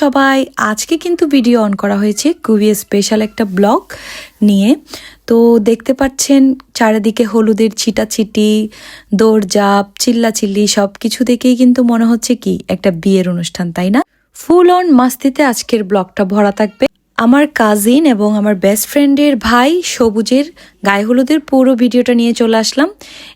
সবাই, আজকে কিন্তু ভিডিও অন করা হয়েছে খুবই স্পেশাল একটা ব্লগ নিয়ে। তো দেখতে পাচ্ছেন চারিদিকে হলুদের ছিটাছিটি দৌড়জাপ চিল্লাচিল্লি সব কিছু দেখেই কিন্তু মনে হচ্ছে কি একটা বিয়ের অনুষ্ঠান, তাই না? ফুল অন মাস্তিতে আজকের ব্লগটা ভরা থাকবে। আমার কাজিন এবং আমার বেস্ট ফ্রেন্ডের ভাই সবুজের গায়ে হলুদের পুরো ভিডিওটা নিয়ে চলে আসলাম।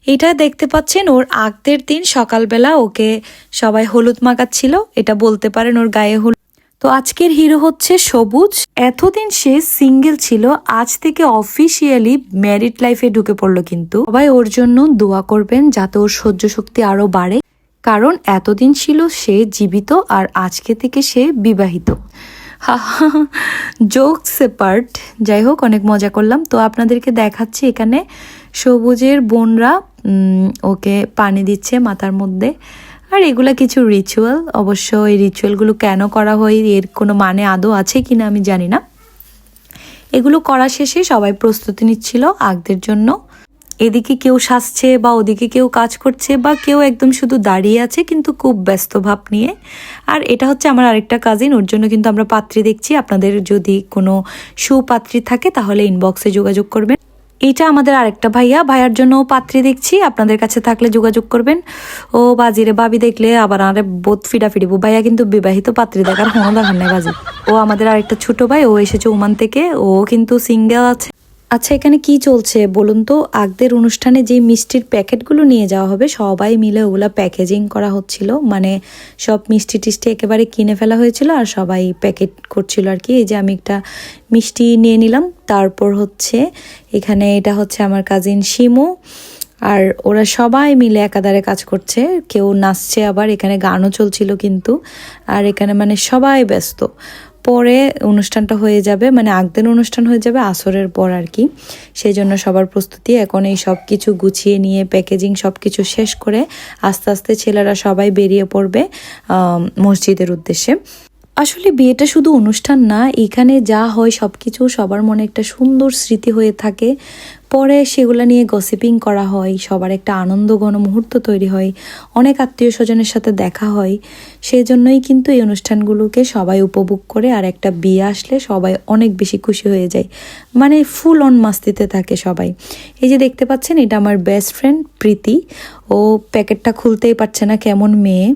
এটা দেখতে পাচ্ছেন ওর আগদের দিন সকালবেলা ওকে সবাই হলুদ মাখাচ্ছিল। এটা বলতে পারেন ওর গায়ে হলুদ তো আজকের হিরো হচ্ছে সবুজ। এতদিন সে সিঙ্গেল ছিল, আজ থেকে অফিসিয়ালি ম্যারিড লাইফে ঢুকে পড়ল কিন্তু। সবাই ওর জন্য দোয়া করবেন যাতে ওর সহ্য শক্তি আরও বাড়ে। কারণ এতদিন ছিল সে জীবিত আর আজকে থেকে সে বিবাহিত। জোক সেপার্ট যাই হোক, অনেক মজা করলাম। তো আপনাদেরকে দেখাচ্ছি এখানে সবুজের বোনরা ওকে পানি দিচ্ছে মাথার মধ্যে। আর এগুলা কিছু রিচুয়াল অবশ্য এই রিচুয়ালগুলো কেন করা হয়, এর কোনো মানে আদৌ আছে কি না আমি জানি না। এগুলো করা শেষে সবাই প্রস্তুতি নিচ্ছিল আগদের জন্য। এদিকে কেউ সাজছে বা ওদিকে কেউ কাজ করছে বা কেউ একদম শুধু দাঁড়িয়ে আছে কিন্তু খুব ব্যস্ত ভাব নিয়ে। আর এটা হচ্ছে আমার আরেকটা কাজিন ওর জন্য কিন্তু আমরা পাত্রী দেখছি। আপনাদের যদি কোনো সুপাত্রী থাকে তাহলে ইনবক্সে যোগাযোগ করবেন। এটা আমাদের আরেকটা ভাইয়া। ভাইয়ার জন্য পাত্রী দেখছি। আপনাদের কাছে থাকলে যোগাযোগ করবেন। ও বাজিরে বাবি দেখলে আবার আরে বোধ ফিডা ফিরিব ভাইয়া কিন্তু বিবাহিত পাত্রী দেখার কোনো দরকার নেই বাজি। ও আমাদের আরেকটা ছোট ভাই, ও এসেছে ওমান থেকে। ও কিন্তু সিঙ্গেল আছে। আচ্ছা এখানে কি চলছে বলুন তো? আগদের অনুষ্ঠানে যে মিষ্টির প্যাকেটগুলো নিয়ে যাওয়া হবে, সবাই মিলে ওগুলা প্যাকেজিং করা হচ্ছিল। মানে সব মিষ্টি টিষ্টি একেবারে কিনে ফেলা হয়েছিল আর সবাই প্যাকেট করছিল আর কি। এই যে আমি একটা মিষ্টি নিয়ে নিলাম, তারপর হচ্ছে এখানে এটা হচ্ছে আমার কাজিন শিমু আর ওরা সবাই মিলে একাধারে কাজ করছে। কেউ নাচছে আবার, এখানে গানও চলছিল কিন্তু। আর এখানে মানে সবাই ব্যস্ত। পরে অনুষ্ঠানটা হয়ে যাবে মানে আগদিন অনুষ্ঠান হয়ে যাবে আসরের পর আর কি। সেই জন্য সবার প্রস্তুতি, এখন এই সব কিছু গুছিয়ে নিয়ে প্যাকেজিং সব কিছু শেষ করে আস্তে আস্তে ছেলেরা সবাই বেরিয়ে পড়বে মসজিদের উদ্দেশ্যে। আসলে বিয়েটা শুধু অনুষ্ঠান না, এখানে যা হয় সব কিছু সবার মনে একটা সুন্দর স্মৃতি হয়ে থাকে। পরে সেগুলো নিয়ে গসিপিং করা হয়, সবার একটা আনন্দ ঘন মুহূর্ত তৈরি হয়, অনেক আত্মীয় স্বজনের সাথে দেখা হয়। সেই জন্যই কিন্তু এই অনুষ্ঠানগুলোকে সবাই উপভোগ করে আর একটা বিয়ে আসলে সবাই অনেক বেশি খুশি হয়ে যায়। মানে ফুল অন মাস্তিতে থাকে সবাই। এই যে দেখতে পাচ্ছেন, এটা আমার বেস্ট ফ্রেন্ড প্রীতি। ও প্যাকেটটা খুলতেই পারছে না, কেমন মেয়ে।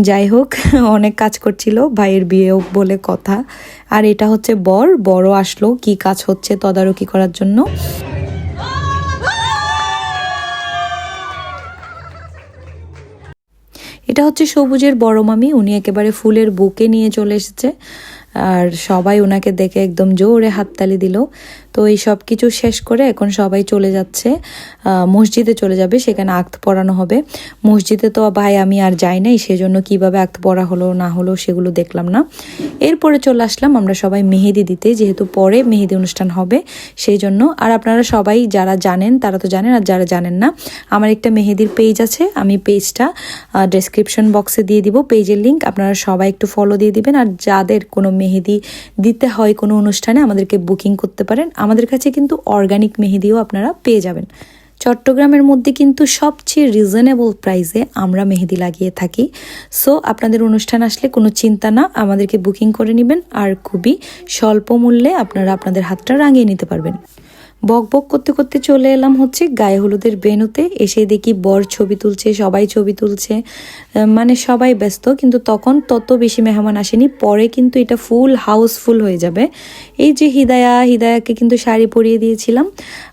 যাই হোক, অনেক কাজ করছিল, ভাইয়ের বিয়েও বলে কথা। আর এটা হচ্ছে বর বড় আসলো, কি কাজ হচ্ছে, তদারকি করার জন্য। এটা হচ্ছে সবুজের বড় মামি, উনি একেবারে ফুলের বুকে নিয়ে চলে এসেছে। আর সবাই ওনাকে দেখে একদম জোরে হাততালি দিল। তো এই সব কিছু শেষ করে এখন সবাই চলে যাচ্ছে। মসজিদে চলে যাবে, সেখানে আক্ত পড়ানো হবে। মসজিদে তো ভাই আমি আর যাই নাই, সেজন্য কীভাবে আক্ত পড়া হলো, না হলো সেগুলো দেখলাম না। এরপরে চলে আসলাম আমরা সবাই মেহেদি দিতে, যেহেতু পরে মেহেদি অনুষ্ঠান হবে সেই জন্য আর আপনারা সবাই যারা জানেন, তারা তো জানেন, আর যারা জানেন না, আমার একটা মেহেদির পেজ আছে, আমি পেজটা ডেসক্রিপশন বক্সে দিয়ে দিব। পেজের লিঙ্ক আপনারা সবাই একটু ফলো দিয়ে দিবেন। আর যাদের কোনো মেহেদি দিতে হয় কোনো অনুষ্ঠানে, আমাদেরকে বুকিং করতে পারেন। আমাদের কাছে কিন্তু অর্গানিক মেহেদিও আপনারা পেয়ে যাবেন। চট্টগ্রামের মধ্যে কিন্তু সবচেয়ে রিজনেবল প্রাইসে আমরা মেহেদি লাগিয়ে থাকি। সো আপনাদের অনুষ্ঠান আসলে কোনো চিন্তা না, আমাদেরকে বুকিং করে নেবেন আর খুবই স্বল্প মূল্যে আপনারা আপনাদের হাতটা রাঙিয়ে নিতে পারবেন। বক বক করতে করতে চলে এলাম হচ্ছে গায়ে হলুদের বেনুতে এসে দেখি বর ছবি তুলছে, সবাই ছবি তুলছে। মানে সবাই ব্যস্ত, কিন্তু তখন তত বেশি মেহমান আসেনি। পরে কিন্তু এটা ফুল হাউসফুল হয়ে যাবে। এই যে হিদায়া, হিদায়াকে কিন্তু শাড়ি পরিয়ে দিয়েছিলাম।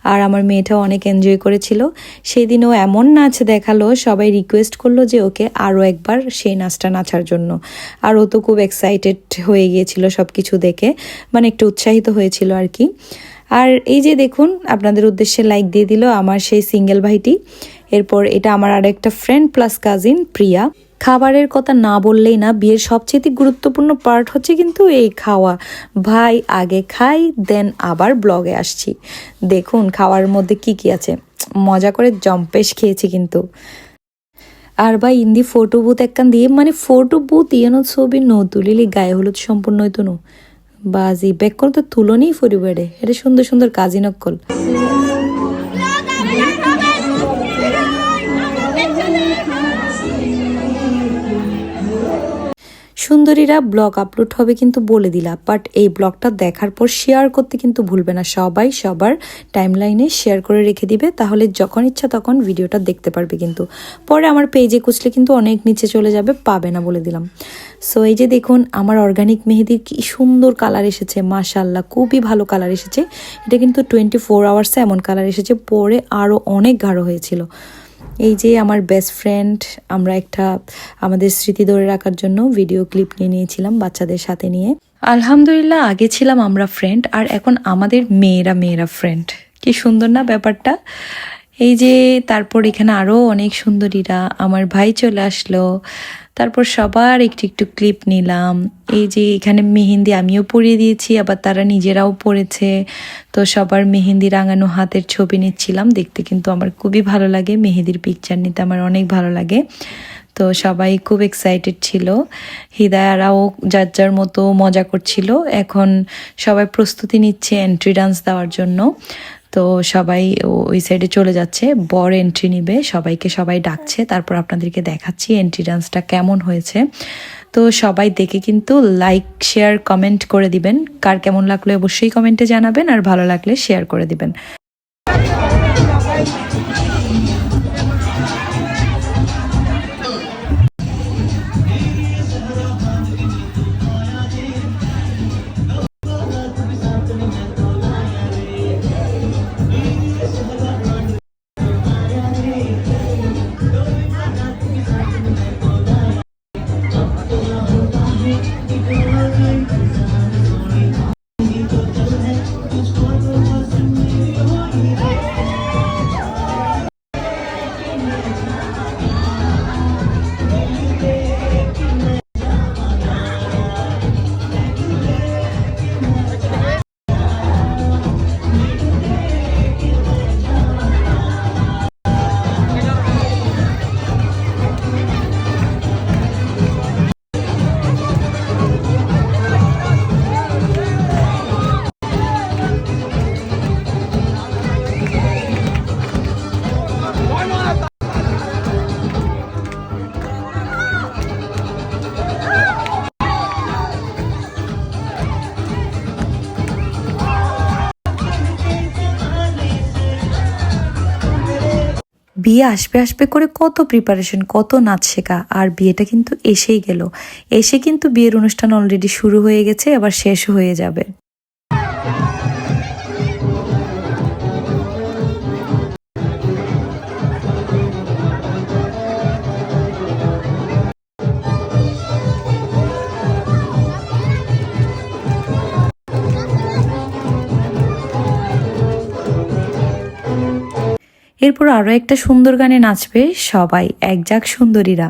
আর আমার মেয়েটাও অনেক এনজয় করেছিল। সেই দিন ও এমন নাচ দেখাল, সবাই রিকোয়েস্ট করল যে ওকে আরও একবার সেই নাচটা নাচার জন্য। আর ও তো খুব এক্সাইটেড হয়ে গিয়েছিল সব কিছু দেখে। মানে একটু উৎসাহিত হয়েছিল আর কি। আর এই যে দেখুন, আপনাদের উদ্দেশ্যে লাইক দিয়ে দিল আমার সেই সিঙ্গেল ভাইটি। এরপর এটা আমার আর একটা ফ্রেন্ড প্লাস কাজিন প্রিয়া। খাবারের কথা না বললেই না, বিয়ের সবচেয়ে গুরুত্বপূর্ণ পার্ট হচ্ছে কিন্তু এই খাওয়া। ভাই, আগে খাই দেন আবার ব্লগে আসছি। দেখুন, খাওয়ার মধ্যে কি কি আছে। মজা করে জম্পেশ খেয়েছি কিন্তু। আর বা ইন্দি ফটো বুথ একখান দিয়ে মানে ফটো বুথ ইয়েনো ছবি ন তুলিলি গায়ে হলুদ সম্পূর্ণ হইতো নো। বাজি বেকল তো তুলনেই ফরিবারে এটা সুন্দর সুন্দর কাজী নকল সুন্দরীরা ব্লগ আপলোড হবে কিন্তু বলে দিলা বাট এই ব্লগটা দেখার পর শেয়ার করতে কিন্তু ভুলবে না। সবাই সবার টাইমলাইনে শেয়ার করে রেখে দিবে, তাহলে যখন ইচ্ছা তখন ভিডিওটা দেখতে পারবে কিন্তু। পরে আমার পেজে কুচলে কিন্তু অনেক নিচে চলে যাবে, পাবে না বলে দিলাম। সো এই যে দেখুন, আমার অর্গানিক মেহেদির কি সুন্দর কালার এসেছে মাশাল্লাহ খুবই ভালো কালার এসেছে। এটা কিন্তু টোয়েন্টি ফোর আওয়ার্সে এমন কালার এসেছে, পরে আরও অনেক গাঢ় হয়েছিল। এই যে আমার বেস্ট ফ্রেন্ড আমরা একটা, আমাদের স্মৃতি ধরে রাখার জন্য ভিডিও ক্লিপ নিয়ে নিয়েছিলাম বাচ্চাদের সাথে নিয়ে। আলহামদুলিল্লাহ, আগে ছিলাম আমরা ফ্রেন্ড আর এখন আমাদের মেয়েরা মেয়েরা ফ্রেন্ড কি সুন্দর না ব্যাপারটা? এই যে তারপর এখানে আরও অনেক সুন্দরীরা, আমার ভাই চলে আসলো। তারপর সবার একটু একটু ক্লিপ নিলাম। এই যে এখানে মেহেন্দি আমিও পরিয়ে দিয়েছি, আবার তারা নিজেরাও পড়েছে তো সবার মেহেন্দি রাঙানো হাতের ছবি নিচ্ছিলাম, দেখতে কিন্তু আমার খুবই ভালো লাগে। মেহেদির পিকচার নিতে আমার অনেক ভালো লাগে। তো সবাই খুব এক্সাইটেড ছিল। হৃদয়ারাও যার যার মতো মজা করছিল। এখন সবাই প্রস্তুতি নিচ্ছে এন্ট্রি ডান্স দেওয়ার জন্য। তো সবাই ওই সাইডে চলে যাচ্ছে। বর এন্ট্রি নিবে, সবাইকে সবাই ডাকছে, তারপর আপনাদেরকে দেখাচ্ছি এন্ট্রি ডান্সটা কেমন হয়েছে। তো সবাই দেখে কিন্তু লাইক শেয়ার কমেন্ট করে দিবেন। কার কেমন লাগল অবশ্যই কমেন্টে জানাবেন, আর ভালো লাগলে শেয়ার করে দিবেন। বিয়ে আসবে আসবে করে কত প্রিপারেশন কত নাচ শেখা, আর বিয়েটা কিন্তু এসেই গেল। এসে কিন্তু বিয়ের অনুষ্ঠান অলরেডি শুরু হয়ে গেছে আবার শেষ হয়ে যাবে। এরপর আরও একটা সুন্দর গানে নাচবে সবাই একজাক সুন্দরীরা।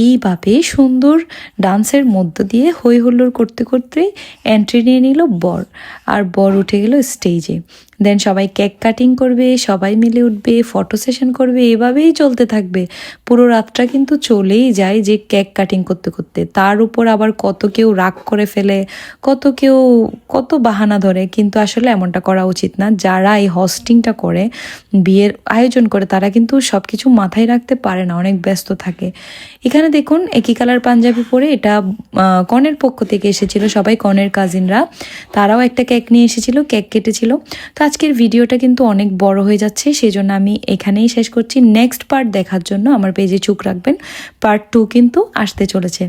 ഈ এইভাবে সুন্দর ডান্সের মধ্য দিয়ে হই হুল্লোড় করতে করতে এন্ট্রি নিয়ে নিল বর। আর বর উঠে গেল স্টেজে দেন সবাই কেক কাটিং করবে, সবাই মিলে উঠবে ফটো সেশন করবে, এভাবেই চলতে থাকবে। পুরো রাতটা কিন্তু চলেই যায় যে কেক কাটিং করতে করতে। তার উপর আবার কত কেউ রাগ করে ফেলে, কত কেউ, কত বাহানা ধরে। কিন্তু আসলে এমনটা করা উচিত না। যারা এই হস্টিংটা করে, বিয়ের আয়োজন করে, তারা কিন্তু সব কিছু মাথায় রাখতে পারে না, অনেক ব্যস্ত থাকে। এখানে দেখুন, একই কালার পাঞ্জাবি পরে এটা কনের পক্ষ থেকে এসেছিল, সবাই কনের কাজিনরা তারাও একটা কেক নিয়ে এসেছিল কেক কেটেছিল। তো আজকের ভিডিওটা কিন্তু অনেক বড় হয়ে যাচ্ছে সেই জন্য আমি এখানেই শেষ করছি। নেক্সট পার্ট দেখার জন্য আমার পেজে চোখ রাখবেন। পার্ট টু কিন্তু আসতে চলেছে।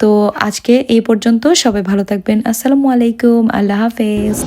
তো আজকে এই পর্যন্ত সবাই ভালো থাকবেন। আসসালামু আলাইকুম। আল্লাহ হাফেজ।